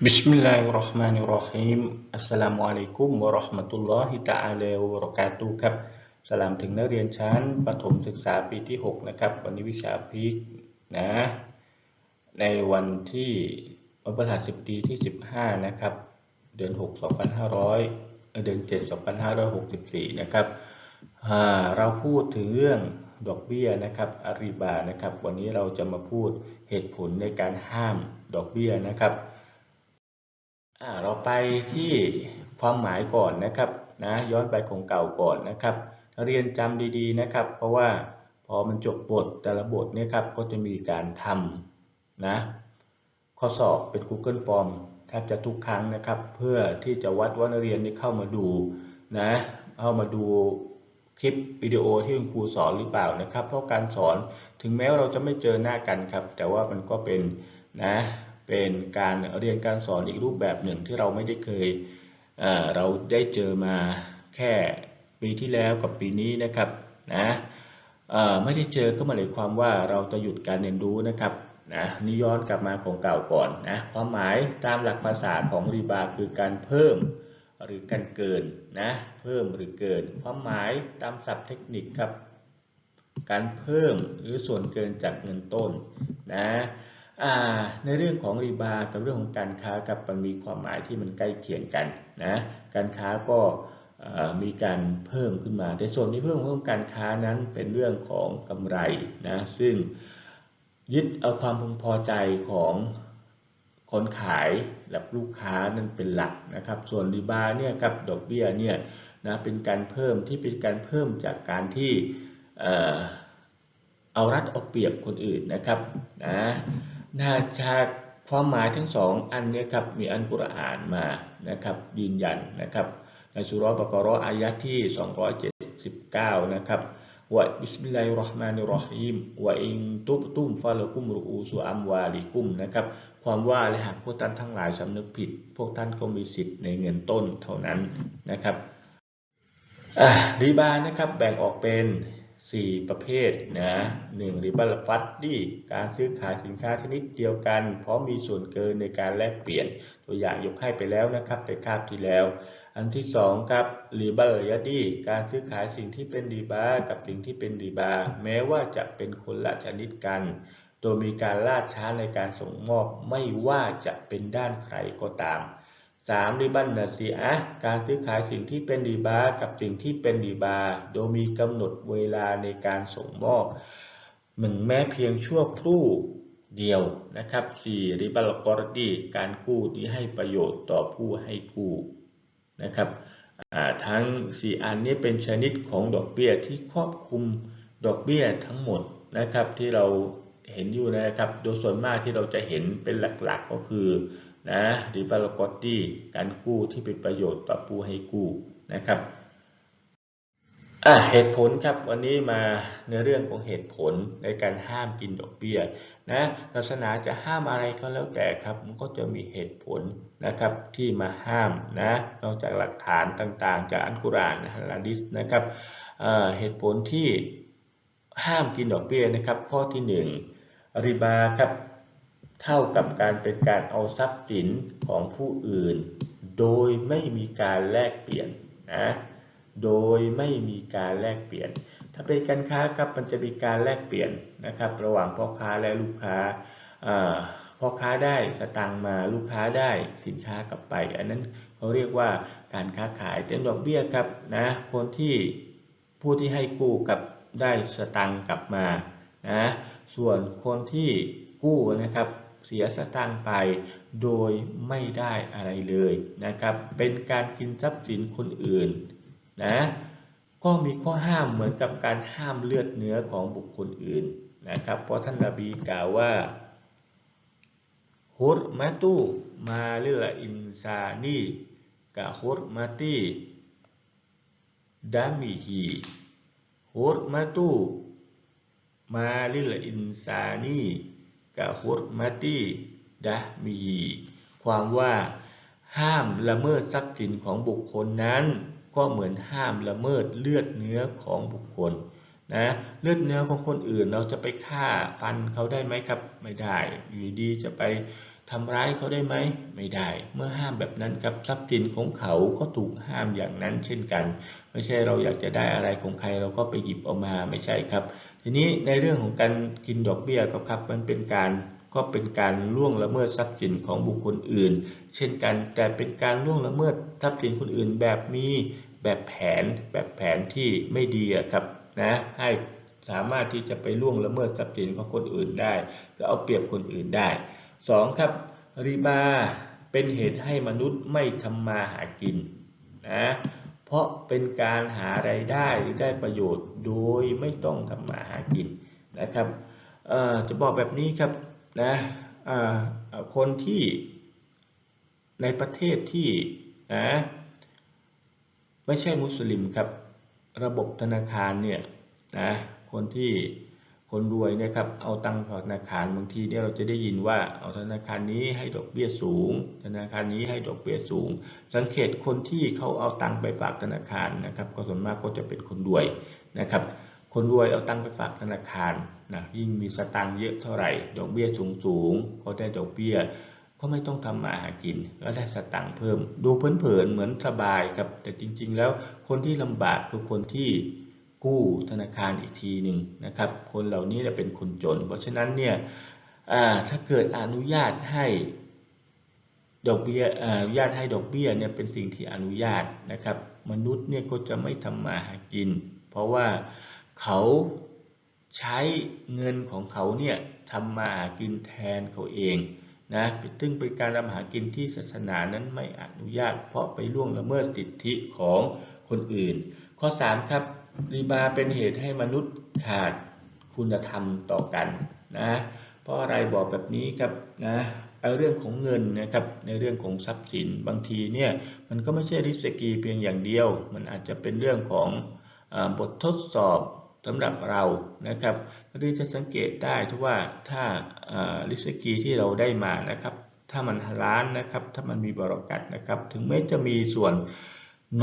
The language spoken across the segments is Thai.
Bismillahirrahmanirrahim Assalamualaikum warahmatullahi taala wabarakatuh ครับ สลามถึงนักเรียนชั้นประถมศึกษาปีที่ 6 นะครับ วันนี้วิชาพีคนะ ในวันที่วันพฤหัสบดีที่ 15 นะครับ เดือน 6 2500 เดือน 7 2564 นะครับ เราพูดถึงเรื่องดอกเบี้ยนะครับอาริบา นะครับ วันนี้เราจะมาพูดเหตุผลในการห้ามดอกเบี้ยนะครับ เราไปที่ความหมายก่อนนะครับนะย้อนไปของเก่าก่อนนะครับนักเรียนจำดีๆนะครับ เพราะว่าพอมันจบบทแต่ละบทเนี่ยครับก็จะมีการทำนะข้อสอบเป็น Google Form แทบจะทุกครั้งนะครับ เพื่อที่จะวัดว่านักเรียนนี่เข้ามาดูนะเข้ามาดูคลิปวิดีโอที่คุณครูสอนหรือเปล่านะครับ เพราะการสอนถึงแม้ว่าเราจะไม่เจอหน้ากันครับ แต่ว่ามันก็เป็นนะ เป็นการเรียนการสอนอีกรูปแบบหนึ่งที่เราไม่ได้เคยเเราได้เจอมาแค่ปีที่แล้วกับปีนี้นะครับนะไม่ได้เจอก็หมายความว่าเราจะหยุดการเรียนรู้นะครับนะนี่ย้อนกลับมาของเก่าก่อนนะความหมายตามหลักภาษาของรีบาคือการเพิ่มหรือการเกินนะเพิ่มหรือเกิน ความหมายตามศัพท์เทคนิคครับ การเพิ่มหรือส่วนเกินจากเงินต้นนะ ในเรื่องของรีบากับเรื่องของการค้ากับมันมีความหมายที่มันใกล้เคียงกันนะการค้าก็มีการเพิ่มขึ้นมา แต่ส่วนที่เพิ่มของการค้านั้นเป็นเรื่องของกำไรนะซึ่งยึดเอาความพึงพอใจของคนขายและลูกค้านั้นเป็นหลักนะครับ ส่วนรีบาเนี่ยกับดอกเบี้ยเนี่ยนะเป็นการเพิ่มที่เป็นการเพิ่มจากการที่เอารัดเอาเปรียบคนอื่นนะครับนะ นาจากความหมายทั้งสองอันนี้ครับมีอันกุรอานมานะครับยืนยันนะครับในสุรบกรออายะที่ 279 นะครับว่าบิสมิลลาฮิรราะห์มานิรราะฮีมว่าอิงตุบตุมฟาลกุมรูอูสุอัมวาลิกุมนะครับความว่าและหากพวกท่านทั้งหลายสำนึกผิด พวกท่านก็มีสิทธิ์ในเงินต้นเท่านั้นนะครับรีบานะครับแบ่งออกเป็น 4 ประเภทนะหนึ่งริบัลฟัตดี้การซื้อขายสินค้าชนิดเดียวกัน เพราะมีส่วนเกินในการแลกเปลี่ยน ตัวอย่างยกให้ไปแล้วนะครับในคาบที่แล้ว อันที่2ครับริบัลยาดี้การซื้อขายสิ่งที่เป็นดีบากับสิ่งที่เป็นดีบาแม้ว่าจะเป็นคนละชนิดกัน โดยมีการล่าช้าในการส่งมอบไม่ว่าจะเป็นด้านใครก็ตาม 3. ริบันนาซีอะการซื้อขายสิ่งที่เป็นดีบากับสิ่งที่เป็นดีบาโดยมีกำหนดเวลาในการส่งมอบหนึ่งแม้เพียงชั่วครู่เดียวนะครับ 4. ริบัลกอร์ดีการกู้ที่ให้ประโยชน์ต่อผู้ให้กู้นะครับทั้ง 4 อันนี้เป็นชนิดของดอกเบี้ยที่ครอบคลุมดอกเบี้ยทั้งหมดนะครับที่เราเห็นอยู่นะครับ โดยส่วนมากที่เราจะเห็นเป็นหลักๆก็คือ นะริบาลกอตตี้การกู้ที่เป็นประโยชน์ต่อผู้ให้กู้นะครับอะเหตุผลครับวันนี้มาในเรื่องของเหตุผลในการห้ามกินดอกเบี้ยนะศาสนาจะห้ามอะไรก็แล้วแต่ครับ มันก็จะมีเหตุผลนะครับที่มาห้ามนะนอกจากหลักฐานต่างๆ จากอัลกุรอานฮะดิษนะครับเหตุผลที่ห้ามกินดอกเบี้ยนะครับ ข้อที่ 1 ริบาครับ เท่ากับการเป็นการเอาทรัพย์สินของผู้อื่น โดยไม่มีการแลกเปลี่ยนนะโดยไม่มีการแลกเปลี่ยน ถ้าเป็นการค้าครับมันจะมีการแลกเปลี่ยนนะครับ ระหว่างพ่อค้าและลูกค้าพ่อค้าได้สตังมาลูกค้าได้สินค้ากลับไป อันนั้นเขาเรียกว่าการค้าขายเต็มดอกเบี้ยครับนะคนที่ผู้ที่ให้กู้กับได้สตังกลับมานะส่วนคนที่กู้นะครับ เสียสตางค์ไป โดยไม่ได้อะไรเลยนะครับ เป็นการกินทรัพย์สินคนอื่นนะก็มีข้อห้ามเหมือนกับการห้ามเลือดเนื้อของบุคคลอื่นนะครับ เพราะท่านนบีกล่าวว่าฮุรมาตูมาลืออินซานีกะฮุรมาตีดามิฮีฮุรมาตูมาลิลอินซานี กะฮุรมาตีดะมีความว่าห้ามละเมิดทรัพย์สินของบุคคลนั้น ก็เหมือนห้ามละเมิดเลือดเนื้อของบุคคลนะเลือดเนื้อของคนอื่นเราจะไปฆ่าฟันเขาได้ไหมครับไม่ได้อยู่ดีจะไป ทำร้ายเขาได้ไหมไม่ได้ เมื่อห้ามแบบนั้นกับทรัพย์สินของเขาก็ถูกห้ามอย่างนั้นเช่นกัน ไม่ใช่เราอยากจะได้อะไรของใครเราก็ไปหยิบออกมาไม่ใช่ครับ ทีนี้ในเรื่องของการกินดอกเบี้ยครับครับมันเป็นการก็เป็นการล่วงละเมิดทรัพย์สินของบุคคลอื่น เช่นกันแต่เป็นการล่วงละเมิดทรัพย์สินคนอื่นแบบมีแบบแผนแบบแผนที่ไม่ดีครับนะให้สามารถที่จะไปล่วงละเมิดทรัพย์สินของคนอื่นได้ก็เอาเปรียบคนอื่นได้ สองครับริบาเป็นเหตุให้มนุษย์ไม่ทำมาหากินนะเพราะเป็นการหาไรายได้หรือได้ประโยชน์โดยไม่ต้องทำมาหากินนะครับจะบอกแบบนี้ครับนะคนที่ในประเทศที่นะไม่ใช่มุสลิมครับระบบธนาคารเนี่ยนะคนที่ คนรวยนี่ยครับเอาตังค์ฝากธนาคารบางทีเนี่ยเราจะได้ยินว่าเอาธนาคารนี้ให้ดอกเบี้ยสูง ธนาคารนี้ให้ดอกเบี้ยสูง สังเกตคนที่เขาเอาตังค์ไปฝากธนาคารนะครับ ก็ส่วนมากก็จะเป็นคนรวยนะครับ คนรวยเอาตังค์ไปฝากธนาคารนะยิ่งมีสตังค์เยอะเท่าไหร่ ดอกเบี้ยสูงสูงก็ได้ดอกเบี้ยก็ไม่ต้องทำมาหากินแล้วได้สตังค์เพิ่ม ดูเพลินๆเหมือนสบายครับแต่จริง ๆ แล้วคนที่ลำบากคือคนที่ กู้ธนาคารอีกทีหนึ่งนะครับ คนเหล่านี้จะเป็นคนจน เพราะฉะนั้นเนี่ยถ้าเกิดอนุญาตให้ดอกเบี้ยอนุญาตให้ดอกเบี้ยเนี่ยเป็นสิ่งที่อนุญาตนะครับ มนุษย์เนี่ยก็จะไม่ทำมาหากิน เพราะว่าเขาใช้เงินของเขาเนี่ยทำมาหากินแทนเขาเองนะซึ่งเป็นการทำหากินที่ศาสนานั้นไม่อนุญาต เพราะไปล่วงละเมิดสิทธิของคนอื่น ข้อ 3 ครับ ริบาเป็นเหตุให้มนุษย์ขาดคุณธรรมต่อกันนะเพราะอะไรบอกแบบนี้ครับนะเรื่องของเงินนะครับในเรื่องของทรัพย์สินบางทีเนี่ยมันก็ไม่ใช่ริสกีเพียงอย่างเดียว มันอาจจะเป็นเรื่องของอบททดสอบสำหรับเรานะครับเราจะสังเกตได้ทุกว่าถ้าริสกีที่เราได้มานะครับ ถ้ามันล้านนะครับ ถ้ามันมีบรกัดนะครับ ถึงแม้จะมีส่วน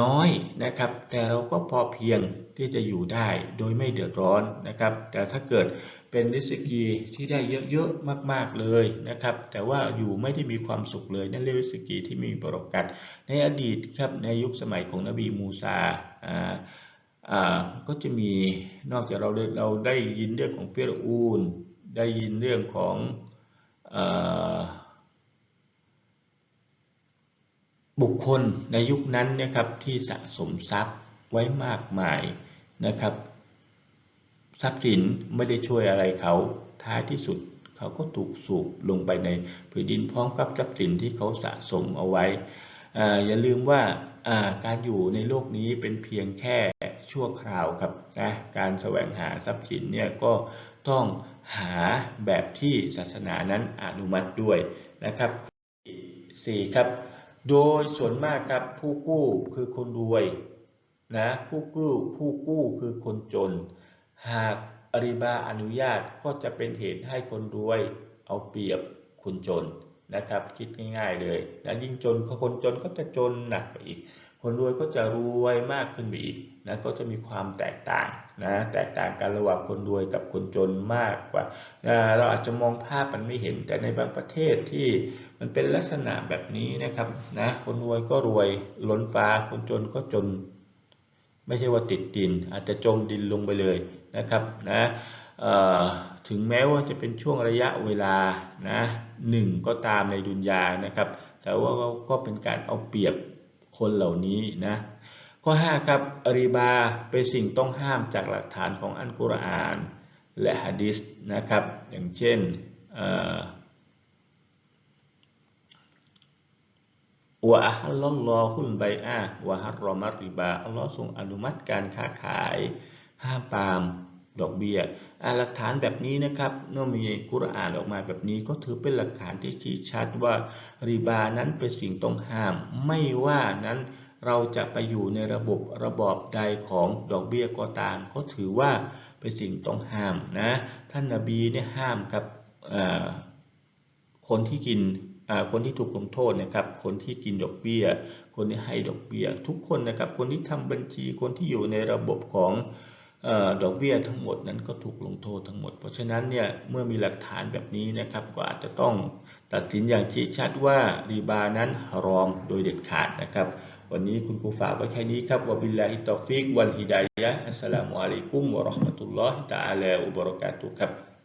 น้อยนะครับ แต่เราก็พอเพียงที่จะอยู่ได้โดยไม่เดือดร้อนนะครับ แต่ถ้าเกิดเป็นริสกีที่ได้เยอะๆมาก ๆเลยนะครับ แต่ว่าอยู่ไม่ได้มีความสุขเลยนั่นเรียกริสกีที่มีบรกัดในอดีตครับในยุคสมัยของนบีมูซาก็จะมีนอกจากเราเราได้ยินเรื่องของเฟรอูนได้ยินเรื่องของ บุคคลในยุคนั้นนะครับที่สะสมทรัพย์ไว้มากมายนะครับ ทรัพย์สินไม่ได้ช่วยอะไรเขาท้ายที่สุดเขาก็ถูกสูบลงไปในผืนดินพร้อมกับทรัพย์สินที่เขาสะสมเอาไว้ออย่าลืมว่าการอยู่ในโลกนี้เป็นเพียงแค่ชั่วคราวครับนะการแสวงหาทรัพย์สินเนี่ยก็ต้องหาแบบที่ศาสนานั้นอนุมัติด้วยนะครับ 4. ครับ โดยส่วนมากครับผู้กู้คือคนรวยนะผู้กู้ผู้กู้คือคนจน หากอริบาอนุญาตก็จะเป็นเหตุให้คนรวยเอาเปรียบคนจนนะครับ คิดง่าย ๆเลยนะยิ่งจนคนจนก็จะจนหนักไปอีก คนรวยก็จะรวยมากขึ้นไปอีกนะก็จะมีความแตกต่างนะแตกต่างกันระหว่างคนรวยกับคนจนมากกว่าเราอาจจะมองภาพมันไม่เห็นแต่ในบางประเทศที่ มันเป็นลักษณะแบบนี้นะครับนะคนรวยก็รวยล้นฟ้าคนจนก็จน ไม่ใช่ว่าติดดิน อาจจะจมดินลงไปเลยนะครับนะถึงแม้ว่าจะเป็นช่วงระยะเวลานะหนึ่งก็ตามในดุนยานะครับ แต่ว่าก็เป็นการเอาเปรียบคนเหล่านี้นะข้อ5ครับอริบาเป็นสิ่งต้องห้ามจากหลักฐานของอัลกุรอานและฮะดิษนะครับ อย่างเช่น วะฮัลลอฮุลไบอาวะฮัรรอมัริบาอัลลอฮ์ทรงอนุมัติการค้าขายห้ามปามดอกเบี้ยหลักฐานแบบนี้นะครับเมื่อมีกุรอานออกมาแบบนี้ก็ถือเป็นหลักฐานที่ชี้ชัดว่าริบานั้นเป็นสิ่งต้องห้าม ไม่ว่านั้นเราจะไปอยู่ในระบบระบอบใดของดอกเบี้ยก็ตามก็ถือว่าเป็นสิ่งต้องห้ามนะท่านนาบีเนี่ยห้ามกับคนที่กิน คนที่ถูกลงโทษนะครับคนที่กินดอกเบี้ย คนที่ให้ดอกเบี้ย ทุกคนนะครับคนที่ทำบัญชีคนที่อยู่ในระบบของดอกเบี้ยทั้งหมดนั้นก็ถูกลงโทษทั้งหมด เพราะฉะนั้นเนี่ยเมื่อมีหลักฐานแบบนี้นะครับก็อาจจะต้องตัดสินอย่างชี้ชัดว่ารีบานั้นฮารอมโดยเด็ดขาดนะครับ วันนี้คุณครูฝากไว้แค่นี้ครับวบิลลาฮิตตอฟิกวัลฮิดายะอัสสลามุอะลัยกุมวะราะห์มะตุลลอฮิตะอาลาอุบะเราะกาตุครับ